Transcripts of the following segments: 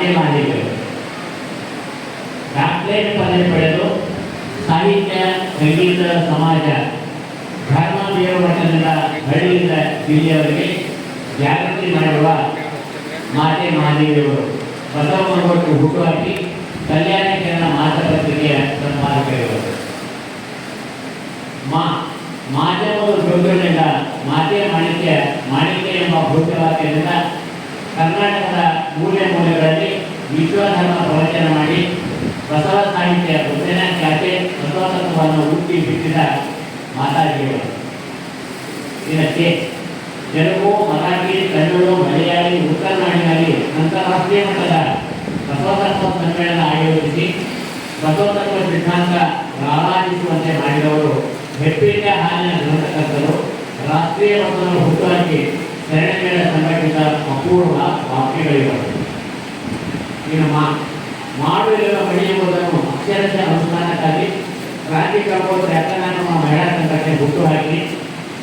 ಮಾಧ್ಯಮದಲ್ಲಿ ಡಾಕ್ಟರೇಟ್ ಪದವಿ ಪಡೆದು ಸಾಹಿತ್ಯ, ಸಂಗೀತ, ಸಮಾಜ ಧರ್ಮ ದೇವ ಮಠದಿಂದ ಹಳ್ಳಿಯಿಂದ ಇಲ್ಲಿಯವರಿಗೆ ಜಾಗೃತಿ ಮಾಡುವ ಮಾತೆ ಮಹಾದೇವಿಯವರು ಬಸವನಗೊಟ್ಟು ಹುಟ್ಟುಹಾಕಿ ಕಲ್ಯಾಣ ಕಿರಣ ಮಾತಪತ್ರಿಕೆಯ ಸಂಪಾದಕರು ಮಾ, ಮಾಧ್ಯಮದ ಜೋಗುವಿನಿಂದ ಮಾತೆ ಮಾಣಿಕ್ಯ ಮಾಣಿಕ್ಯ ಎಂಬ ಭೂತವಾಕ್ಯದಿಂದ ಕರ್ನಾಟಕದ ಮೂಲೆ ಮೂಲೆಗಳಲ್ಲಿ ವಿಶ್ವಧರ್ಮ ಪ್ರವಚನ ಮಾಡಿ ಬಸವ ಸಾಹಿತ್ಯ ಬುದ್ಧನ ಖ್ಯಾತೆ ಬಸವತತ್ವವನ್ನು ಹುಟ್ಟಿ ಬಿಟ್ಟಿದ ಮಾತಾಜಿಯವರು. ಇದಕ್ಕೆ ತೆಲುಗು, ಮರಾಠಿ ತಮಿಳು ಮಲಯಾಳಿ, ಉತ್ತರ ನಾಡಿನಲ್ಲಿ ಅಂತಾರಾಷ್ಟ್ರೀಯ ಮಟ್ಟದ ಬಸವತತ್ವ ಸಮ್ಮೇಳನ ಆಯೋಜಿಸಿ ಬಸವತತ್ವ ಸಿದ್ಧಾಂತ ರಾರಾಜಿಸುವಂತೆ ಮಾಡಿದವರು ಹೆಪ್ಪೇಟ ಹಾಲಿನ ಗ್ರಂಥಕರ್ತರು. ರಾಷ್ಟ್ರೀಯ ಮಟ್ಟವನ್ನು ಹುಟ್ಟುಹಾಕಿ ಶರಣಮೇಳ ಸಂಘಟಿತ ಅಪೂರ್ವ ವಾಕ್ಯಗಳಿವರು. ಇನ್ನು ಮಾ ಮಾಡುವ ಪಡೆಯುವುದನ್ನು ಅಕ್ಷರಶಃ ಅನುಷ್ಠಾನಕ್ಕಾಗಿ ಪ್ರಬೋಧ ಯತ್ನಾಮ ಮಹಿಳಾ ಸಂಘಟನೆ ಹುಟ್ಟುಹಾಕಿ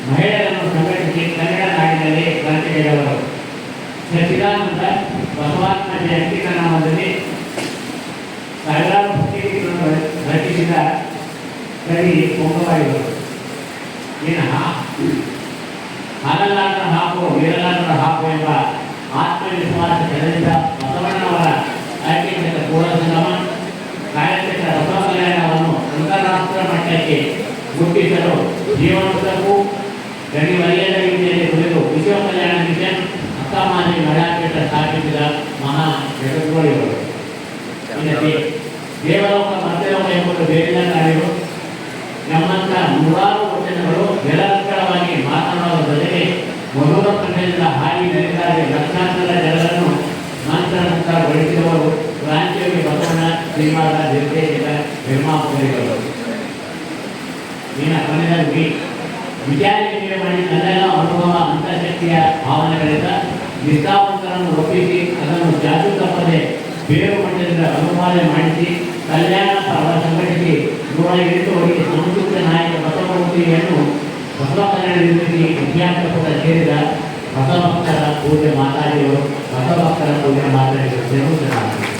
ಮಹಿಳೆಯರನ್ನು ಸಂಘಟಿಸಿ ಕನ್ನಡ ನಾಡಿನಲ್ಲಿ ಕ್ರಾಂತಿಗೈದವರು ಸಚಿದಾನಂದ ಬಸವಾತ್ಮ ಜಯಂತಿ ನಾಮದಲ್ಲಿ ಸಾವಿರಾರು ಪುಸ್ತಕಗಳನ್ನು ರಚಿಸಿದ ಕವಿ ಪೊಂಗವಾಯಿಗಳು ಇನ್ನು ಹಾ- ಹಾಲಲಾಟರ ಹಾಕು ವೀರಲಾಟರ ಹಾಕು ಎಂಬ ಆತ್ಮವಿಶ್ವಾಸ ಕೆರಳಿದ ಮಟ್ಟಕ್ಕೆ ಮುಟ್ಟಿಸಲು ಜೀವನೋದ್ದಕ್ಕೂ ಗಡಿ ವಲಯದ ರೀತಿಯಲ್ಲಿ ಕುರಿತು ವಿಶ್ವ ಕಲ್ಯಾಣ ಮಿಷನ್ ಅಕ್ಕಮಾನಿ ಮಹಿಳಾಪೀಠ ಸ್ಥಾಪಿಸಿದ ಮಹಾ ಜಗದ್ಗೋಳಿಗಳು ಇದಕ್ಕೆ ದೇವಲೋಕ ಮಧ್ಯಲೋಕ ಎಂಬುದು ಬೇರಿನ ಕಾರ್ಯಗಳು ನಮ್ಮಂತ ನೂರಾರು ವಚನಗಳು ನಿರಂತರವಾಗಿ ಮಾತನಾಡುವ ಮಧುರ ಕಂಠದಿಂದ ಹಾಡಿ ನೆರೆದಾರೆ ಲಕ್ಷಾಂತರ ಜನರನ್ನು ಮಂತ್ರಮುಕ್ತಗೊಳಿಸಿದವರು ಕ್ರಾಂತಿಯೋಗಿ ಬಸವಣ್ಣ ಶ್ರೀನಿವಾಸ ನಿರ್ದೇಶಕ ನಿರ್ಮಾಪಕರಿಗಳು ನೀನ ಕೊನೆಯಲ್ಲಿ ವಿಚಾರಣೆ ಮಾಡಿ ನನ್ನೆಲ್ಲ ಅನುಭವ ಅಂತಃಶಕ್ತಿಯ ಭಾವನೆಗಳಿಂದ ನಿಷ್ಠಾವಂತರನ್ನು ಒಪ್ಪಿಸಿ ಅದನ್ನು ಜಾತು ತಪ್ಪದೆ ಬೇರು ಮಟ್ಟದಿಂದ ಅನುಪಾಲನೆ ಮಾಡಿಸಿ ಕಲ್ಯಾಣ ಪರ್ವ ಸಂಘಟಿಸಿ ನೂರ ಎಂಟು ವರ್ಷ ಸಂಸ್ಕೃತ ನಾಯಕ ಬಸವಮೂರ್ತಿಯನ್ನು ಬಸವ ಕಲ್ಯಾಣ ನಿರ್ಮಿಸಿ ಇತಿಹಾಸ ಕೂಡ ಸೇರಿದ ಬಸವ ಭಕ್ತರ ಪೂಜೆ ಮಾತಾಡಿದರು ಬಸವ ಭಕ್ತರ ಪೂಜೆ ಮಾತಾಡಿದರು